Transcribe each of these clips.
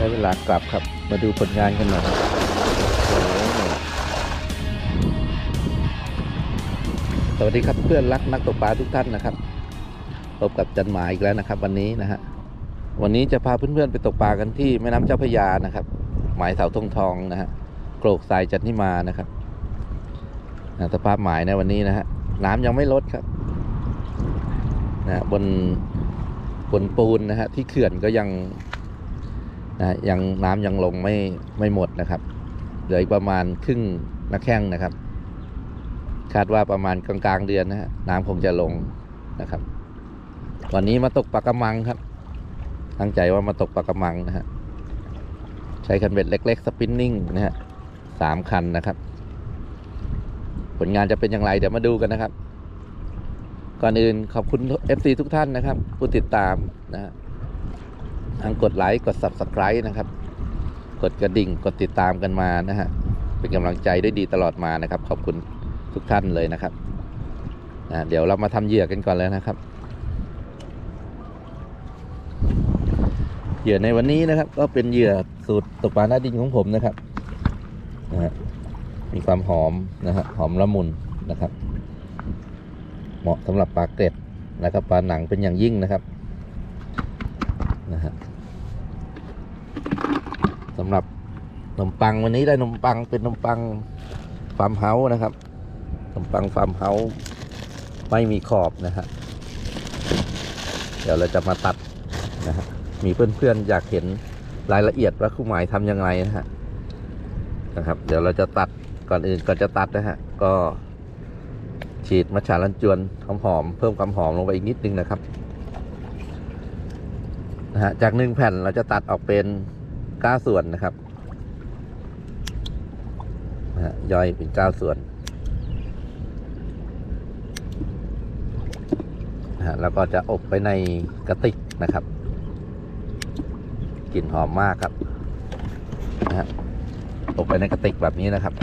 ได้เวลากลับครับ มาดูผลงานกันหน่อยสวัสดีครับเพื่อนรักนักตกปลาทุกท่านนะครับพบกับจันหมายอีกแล้วนะครับ วันนี้นะฮะวันนี้จะพาเพื่อนๆไปตกปลากันที่แม่น้ำเจ้าพระยานะครับ หมายเสาทองทองนะฮะโกรกทรายจันทิมานะครับสภาพหมายในวันนี้นะฮะน้ำยังไม่ลดครับนะฮะบนบนปูนนะฮะที่เขื่อนก็ยัง นะยังน้ำยังลงไม่ไม่หมดนะครับเหลืออีกประมาณครึ่งนักแข้งนะครับ คาดว่าประมาณกลางๆเดือนนะฮะน้ำคงจะลงนะครับ วันนี้มาตกปลากระมังครับ ตั้งใจว่ามาตกปลากระมังนะฮะใช้คันเบ็ดเล็ก ๆ สปินนิ่งนะฮะสามคันนะครับ ผลงานจะเป็นอย่างไรเดี๋ยวมาดูกันนะครับ ก่อนอื่นขอบคุณ FC ทุกท่านนะครับผู้ติดตามนะฮะ ทั้งกดไลค์กด Subscribe นะครับ กดกระดิ่งกดติดตามกันมานะฮะเป็นกำลังใจด้วยดีตลอดมานะครับ ขอบคุณทุกท่านเลยนะครับนะเดี๋ยวเรามาทำเหยื่อกันก่อนเลยนะครับ เหยื่อในวันนี้นะครับ ก็เป็นเหยื่อสูตรตกปลาหน้าดินของผมนะครับนะฮะมีความหอมนะฮะหอมละมุนนะครับ เหมาะสำหรับปลาเกร็ดนะครับปลาหนังเป็นอย่างยิ่งนะครับ นะฮะสำหรับขนมปังวันนี้ได้ขนมปังเป็นขนมปังฟาร์มเฮาส์นะครับขนมปังฟาร์มเฮาส์ไม่มีขอบนะฮะเดี๋ยวเราจะมาตัดนะฮะมีเพื่อนๆอยากเห็นรายละเอียดว่าคู่หมายทำยังไงนะฮะนะครับ เดี๋ยวเราจะตัดก่อนอื่นก่อนจะตัดนะฮะก็ฉีดมัชฉาลันจวนหอมๆเพิ่มความหอมลงไปอีกนิดนึงนะครับ นะฮะจากหนึ่งแผ่นเราจะตัดออกเป็นเก้าส่วนนะครับนะฮะย่อยเป็นเก้าส่วนนะฮะแล้วก็จะอบไปในกระติกนะครับกลิ่นหอมมากครับนะฮะอบไปในกระติกแบบนี้นะครับ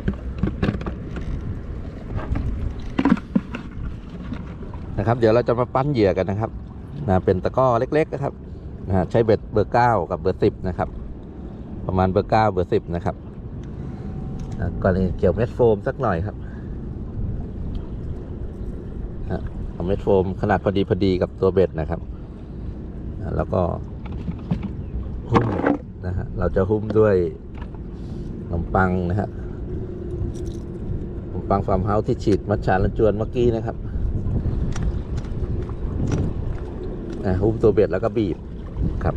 นะครับ เดี๋ยวเราจะมาปั้นเหยื่อกันนะครับนะเป็นตะก้อเล็กๆนะครับ นะใช้เบ็ดเบอร์เก้ากับเบอร์สิบนะครับ ประมาณเบอร์เก้าเบอร์สิบนะครับก่อนอื่นเกี่ยวเม็ดโฟมสักหน่อยครับเอาเม็ดโฟมขนาดพอดีพอดีกับตัวเบ็ดนะครับ แล้วก็หุ้มนะฮะเราจะหุ้มด้วยขนมปังนะฮะขนมปังฟาร์มเฮาส์ที่ฉีดมัดฉาลันจวนเมื่อกี้นะครับหุ้มตัวเบ็ดแล้วก็บีบ ครับ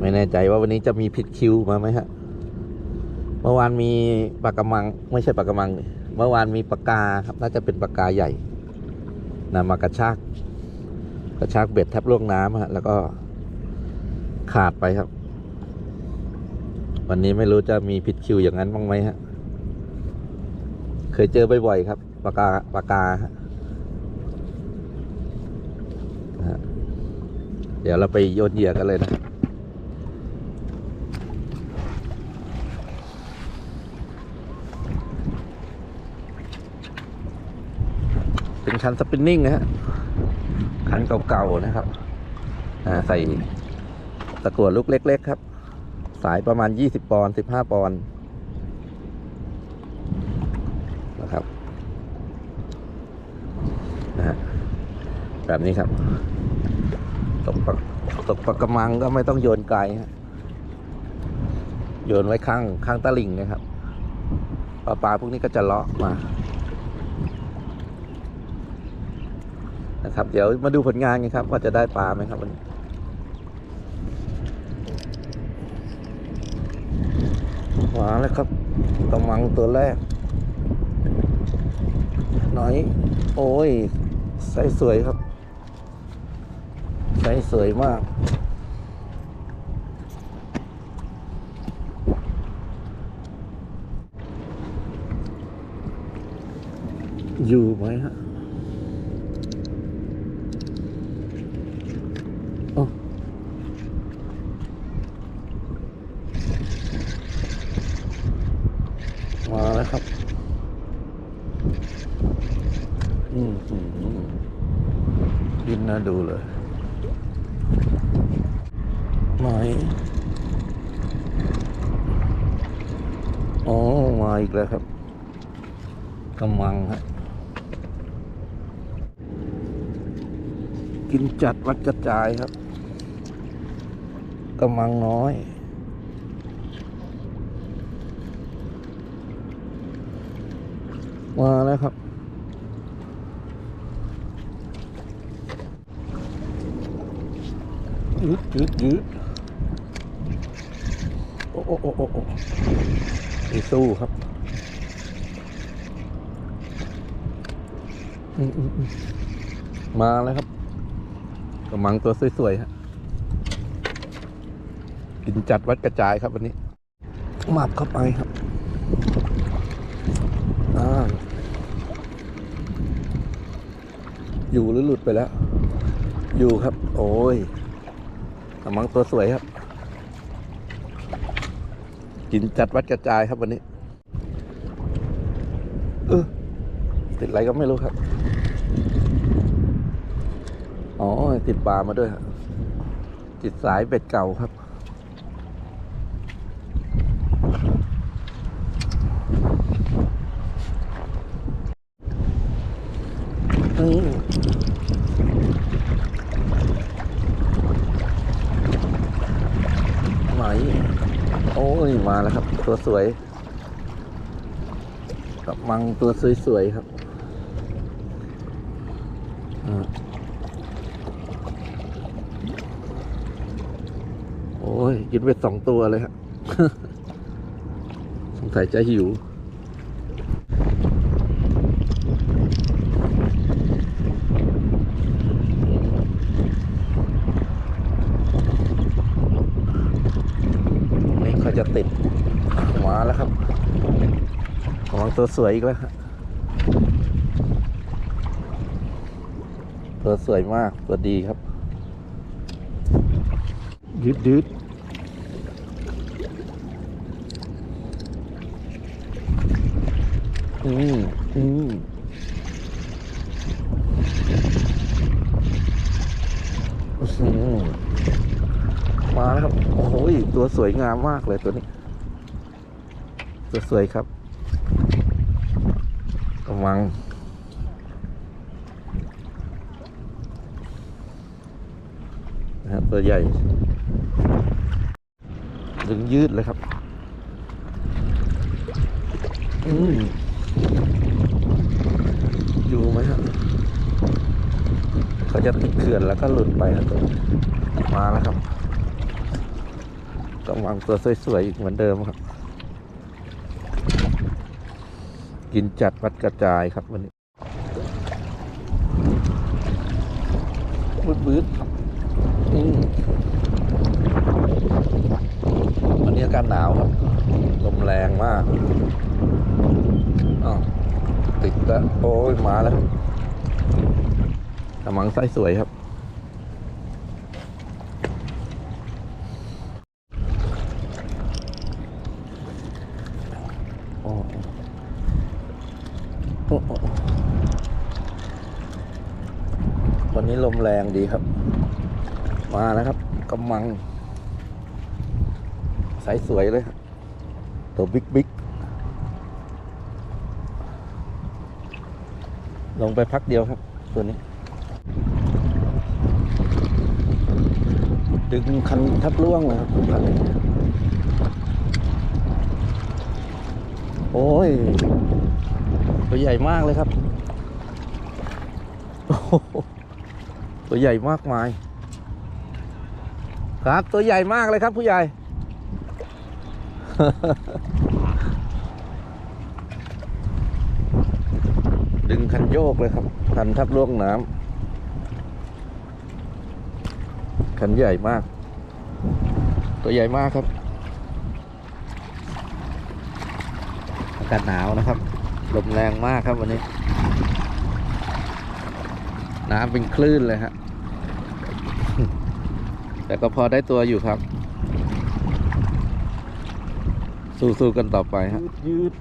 ไม่แน่ใจว่าวันนี้จะมีผิดคิวมาไหมฮะ เมื่อวานมีปากกระมัง ไม่ใช่ปากกระมัง เมื่อวานมีปลากาครับ น่าจะเป็นปลากกาใหญ่นำมากระชาก กระชากเบ็ดแทบล่วงน้ำฮะ แล้วก็ขาดไปครับ วันนี้ไม่รู้จะมีผิดคิวอย่างนั้นบ้างไหมฮะ เคยเจอบ่อยๆครับปากาปากาฮะเดี๋ยวเราไปโยนเหยื่อกันเลยนะเป็นคันสปินนิ่งนะฮะคันเก่าๆนะครับใส่ตะกั่วลูกเล็ก ๆ ครับ สายประมาณ 20 ปอนด์15 ปอนด์นะครับ นะฮะแบบนี้ครับ ตกปลาตกปลากระมังก็ไม่ต้องโยนไกลฮะโยนไว้ข้างข้างตะลิ่งนะครับปลาปลาพวกนี้ก็จะเลาะมานะครับ เดี๋ยวมาดูผลงานกันครับ ว่าจะได้ปลาไหมครับวันนี้มาแล้วครับกำมังตัวแรกน่อย โอ้ย ใสสวยครับใสสวยมาก อยู่ไหมฮะโอ้ มาแล้วครับ อืมอืมอืม น่าดูเลยไหมอ๋อมาอีกแล้วครับกำมังฮะกินจัดวัดกระจายครับกำมังน้อยมาแล้วครับ ยืดยืดยืดโอ้โอ้โอ้โอ้โอ้ไม่สู้ครับอืมมาแล้วครับกำลังตัวสวยๆฮะกินจัดวัดกระจายครับวันนี้หมับเข้าไปครับออยู่หรือหลุดไปแล้ว อยู่ครับ โอ้ย กำลังตัวสวยครับ กินจัดวัดกระจายครับวันนี้ เออติดอะไรก็ไม่รู้ครับ อ๋อ ติดปลามาด้วยครับติดสายเบ็ดเก่าครับ นี่ไหมโอ้ย มาแล้วครับ ตัวสวยกับมังตัวสวย ๆ ครับอโอ้ยกินไปสองตัวเลยครับสงสัยจะหิว นี่เขาจะติด มาแล้วครับกำลังตัวสวยอีกแล้วครับตัวสวยมากตัวดีครับยืดยืดอืมอืมอื้อมาแล้วครับ โอ้โหตัวสวยงามมากเลยตัวนี้ สวยครับกำลังนะครับตัวใหญ่ดึงยืดเลยครับอืมอยู่ไหมครับเขาจะติดเขื่อนแล้วก็หลุดไปครับตัวมาแล้วครับกำลังตัวสวยๆอีกเหมือนเดิมครับ กินจัดวัดกระจายครับวันนี้บืดบืดๆครับอืมวันนี้อากาศหนาวครับ ลมแรงมากอ้าวติดแล้วโอ้ยมาแล้วครับกำลังไส้สวยครับ โอ้โอ้โอ้วันนี้ลมแรงดีครับ มาแล้วครับกำมัง สายสวยเลยครับตัวบิ๊กบิ๊กลงไปพักเดียวครับ ตัวนี้ ดึงคันทับล่วงเลยครับคันนี้โอ้ย ตัวใหญ่มากเลยครับ ตัวใหญ่มากมาย ครับ ตัวใหญ่มากเลยครับผู้ใหญ่ ดึงคันโยกเลยครับ คันทับล่วงน้ำคันใหญ่มาก ตัวใหญ่มากครับอากาศหนาวนะครับ ลมแรงมากครับวันนี้ น้ำเป็นคลื่นเลยฮะ แต่ก็พอได้ตัวอยู่ครับ สู้ๆกันต่อไปฮะ ยืด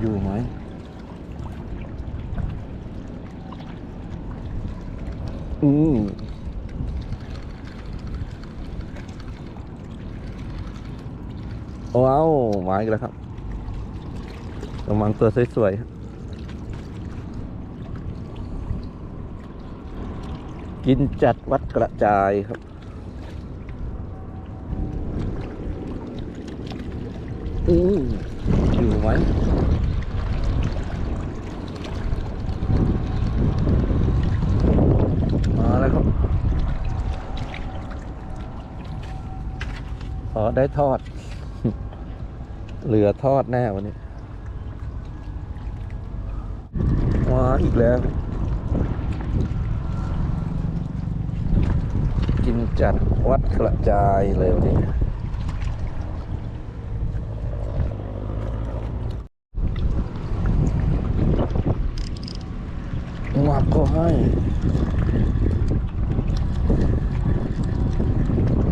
อยู่ไหม อืมว้าวมาอีกแล้วครับระวังตัวสวยๆครับ กินจัดวัดกระจายครับอืมอยู่ไหมมาแล้วครับขอได้ทอด เหลือทอดแน่วันนี้มาอีกแล้ว กินจัดวัดกระจายเลยวันนี้งับก็ให้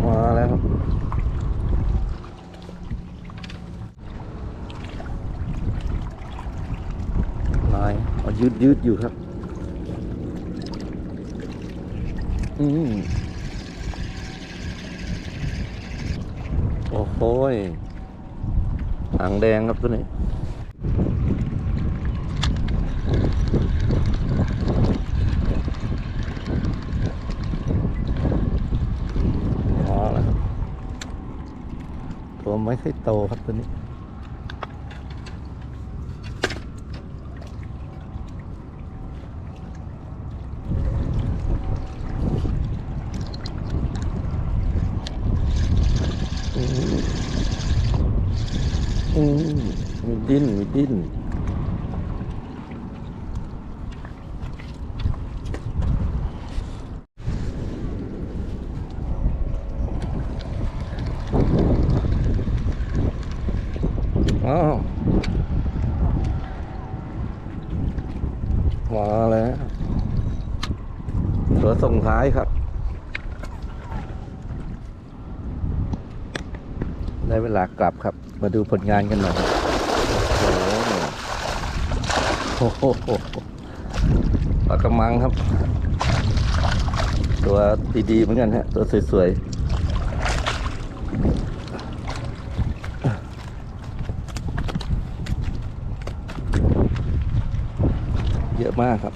มาแล้วครับลายเอายืดยืดอยู่ครับ อืม โอ้ยหางแดงครับตัวนี้อ๋อแล้วครับตัวไม่ค่อยโตครับตัวนี้ อืม อืมมีดิ้น มีดิ้น อ้าว มาแล้วตัวส่งท้ายครับ ได้เวลากลับครับ มาดูผลงานกันหน่อยโอ้โหปลากระมังครับ ตัวดีๆเหมือนกันฮะ ตัวสวยๆเยอะมากครับ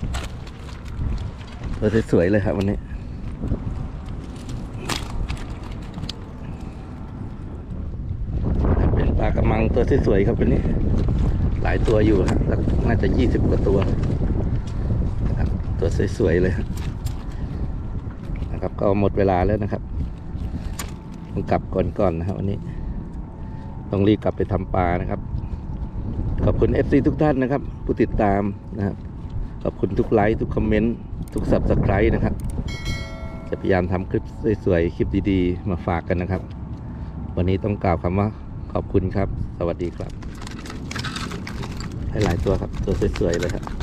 ตัวสวยๆเลยครับวันนี้ปลากระมังตัวที่ สวยๆครับวันนี้ หลายตัวอยู่ครับน่าจะยี่สิบกว่าตัวนะครับตัวสวยๆเลยนะครับ ก็หมดเวลาแล้วนะครับต้องกลับก่อนๆนะครับวันนี้ ต้องรีบกลับไปทำปลานะครับขอบคุณ FC ทุกท่านนะครับ ผู้ติดตามนะครับขอบคุณทุกไลค์ทุกคอมเมนต์ทุก Subscribe นะครับ จะพยายามทำคลิปสวยๆ คลิปดีๆ มาฝากกันนะครับ วันนี้ต้องกล่าวคำว่า ขอบคุณครับ สวัสดีครับให้หลายตัวครับ ตัวสวยๆเลยครับ